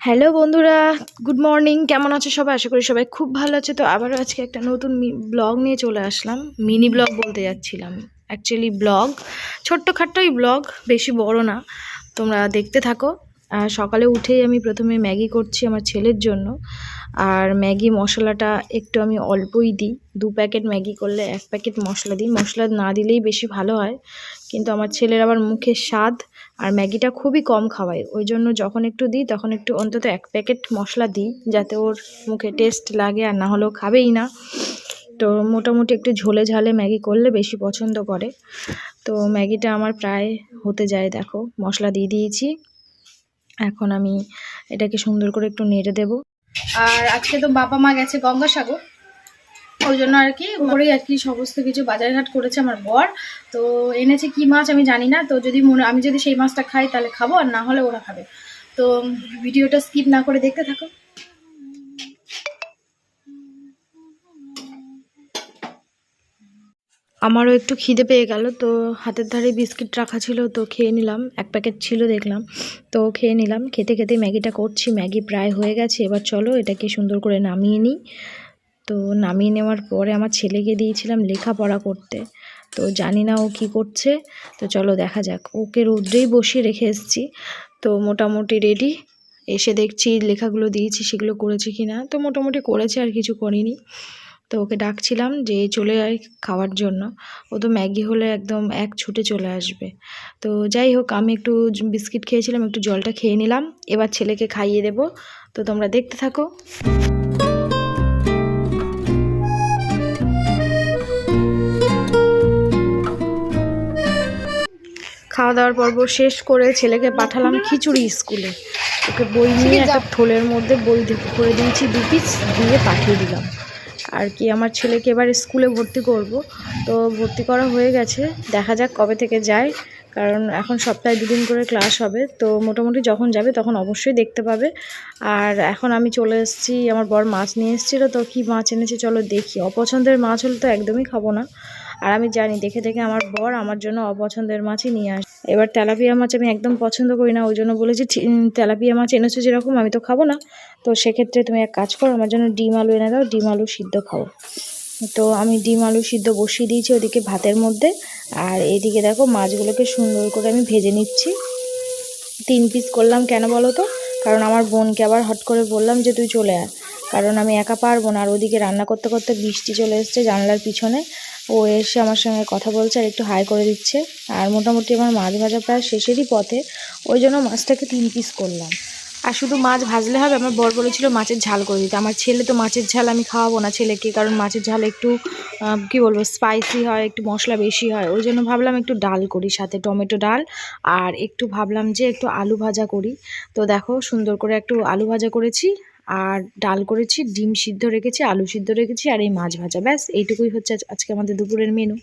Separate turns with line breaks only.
Hello বন্ধুরা, good morning. কেমন আছো সবাই? আশা করি সবাই খুব ভালো আছে। তো আবারও আজকে একটা নতুন ব্লগ নিয়ে চলে আসলাম। মিনি ব্লগ বলতে যাচ্ছিলাম। অ্যাকচুয়ালি ব্লগ, ছোট্টখাট্টোই ব্লগ, বেশি বড় না। তোমরা দেখতে থাকো। আর সকালে উঠেই আমি প্রথমে ম্যাগি করছি আমার ছেলের জন্য। আর ম্যাগি মশলাটা একটু আমি অল্পই দিই। দু প্যাকেট ম্যাগি করলে এক প্যাকেট মশলা দিই। মশলা না দিলেই বেশি ভালো হয়। কিন্তু আমার ছেলের আবার মুখে স্বাদ আর ম্যাগিটা খুবই কম খাওয়াই। ওই জন্য যখন একটু দিই, তখন একটু অন্তত এক প্যাকেট মশলা দিই, যাতে ওর মুখে টেস্ট লাগে আর না হলেও খাবেই না। তো মোটামুটি একটু ঝোলে ঝালে ম্যাগি করলে বেশি পছন্দ করে। তো ম্যাগিটা আমার প্রায় হতে যায়, দেখো, মশলা দিয়ে দিয়েছি। এখন আমি এটাকে সুন্দর করে একটু নেড়ে দেব।
আর আজকে তো বাবা মা গেছে গঙ্গাসাগর। ওই জন্য আর কি ঘরেই আর কি সমস্ত কিছু বাজারঘাট করেছে আমার বর। তো এনেছে কি মাছ আমি জানি না। তো যদি মনে, আমি যদি সেই মাছটা খাই তাহলে খাব, আর না হলে ওরা খাবে। তো ভিডিওটা স্কিপ না করে দেখতে থাকো।
আমারও একটু খিদে পেয়ে গেল, তো হাতের ধারে বিস্কিট রাখা ছিল, তো খেয়ে নিলাম। এক প্যাকেট ছিল, দেখলাম। তো খেয়ে নিলাম। খেতে খেতে ম্যাগিটা করছি। ম্যাগি প্রায় হয়ে গেছে। এবার চলো এটাকে সুন্দর করে নামিয়ে নিই। তো নামিয়ে নেওয়ার পরে আমার ছেলেকে দিয়েছিলাম লেখাপড়া করতে। তো জানি না ও কি করছে। তো চলো দেখা যাক। ওকে রোদ্রেই বসিয়ে রেখে এসেছি। তো মোটামুটি রেডি এসে দেখছি লেখাগুলো দিয়েছি, সেগুলো করেছে কি না তো মোটামুটি করেছে, আর কিছু করিনি। তো ওকে ডাকছিলাম যে চলে আয় খাওয়ার জন্য। ও তো ম্যাগি হলে একদম এক ছুটে চলে আসবে। তো যাই হোক, আমি একটু বিস্কিট খেয়েছিলাম, একটু জলটা খেয়ে নিলাম। এবার ছেলেকে খাইয়ে দেব। তো তোমরা দেখতে থাকো। খাওয়া দাওয়ার পর্ব শেষ করে ছেলেকে পাঠালাম খিচুড়ি স্কুলে। ওকে বই নিয়ে একটা থলের মধ্যে বই করে দিয়েছি দু পিস দিয়ে পাঠিয়ে দিলাম। আর কি আমার ছেলেকে এবার স্কুলে ভর্তি করব। তো ভর্তি করা হয়ে গেছে দেখা যাক কবে থেকে যায়। কারণ এখন সপ্তাহে দুদিন করে ক্লাস হবে তো মোটামুটি যখন যাবে তখন অবশ্যই দেখতে পাবে। আর এখন আমি চলে এসেছি আমার বর মাছ নিয়ে এসেছিল তো কী মাছ এনেছে চলো দেখি। অপছন্দের মাছ হলে তো একদমই খাব না। আর আমি জানি, দেখে দেখে আমার বর আমার জন্য অপছন্দের মাছই নিয়ে আসে। এবার তেলাপিয়া মাছ আমি একদম পছন্দ করি না, ওই জন্য বলেছি তেলাপিয়া মাছ এনেছো যেরকম, আমি তো খাব না। তো সেক্ষেত্রে তুমি এক কাজ করো, আমার জন্য ডিম আলু এনে দাও, ডিম আলু সিদ্ধ খাও। তো আমি ডিম আলু সিদ্ধ বসিয়ে দিয়েছি ওদিকে ভাতের মধ্যে। আর এদিকে দেখো মাছগুলোকে সুন্দর করে আমি ভেজে নিচ্ছি। তিন পিস করলাম কেন বলো তো? কারণ আমার বোনকে আবার হট করে বললাম যে, তুই চলে আয়। কারণ আমি একা পারব না। আর ওদিকে রান্না করতে করতে বৃষ্টি চলে এসছে জানলার পিছনে। ও এসে আমার সঙ্গে কথা বলছে আর একটু হাই করে দিচ্ছে। আর মোটামুটি আমার মাছ ভাজা প্রায় শেষেরই পথে। ওই জন্য মাছটাকে তিন পিস করলাম। আর শুধু মাছ ভাজলে হবে? আমার বর বলেছিল মাছের ঝাল করে দিতে। আমার ছেলে তো মাছের ঝাল আমি খাওয়াবো না ছেলেকে, কারণ মাছের ঝাল একটু কি বলব স্পাইসি হয়, একটু মশলা বেশি হয়। ওই জন্য ভাবলাম একটু ডাল করি, সাথে টমেটো ডাল। আর একটু ভাবলাম যে একটু আলু ভাজা করি। তো দেখো সুন্দর করে একটু আলু ভাজা করেছি। আর ডাল করেছি, ডিম সিদ্ধ রেখেছি, আলু সিদ্ধ রেখেছি আর এই মাছ ভাজা। ব্যাস, এইটুকুই হচ্ছে আজকে আমাদের দুপুরের মেনু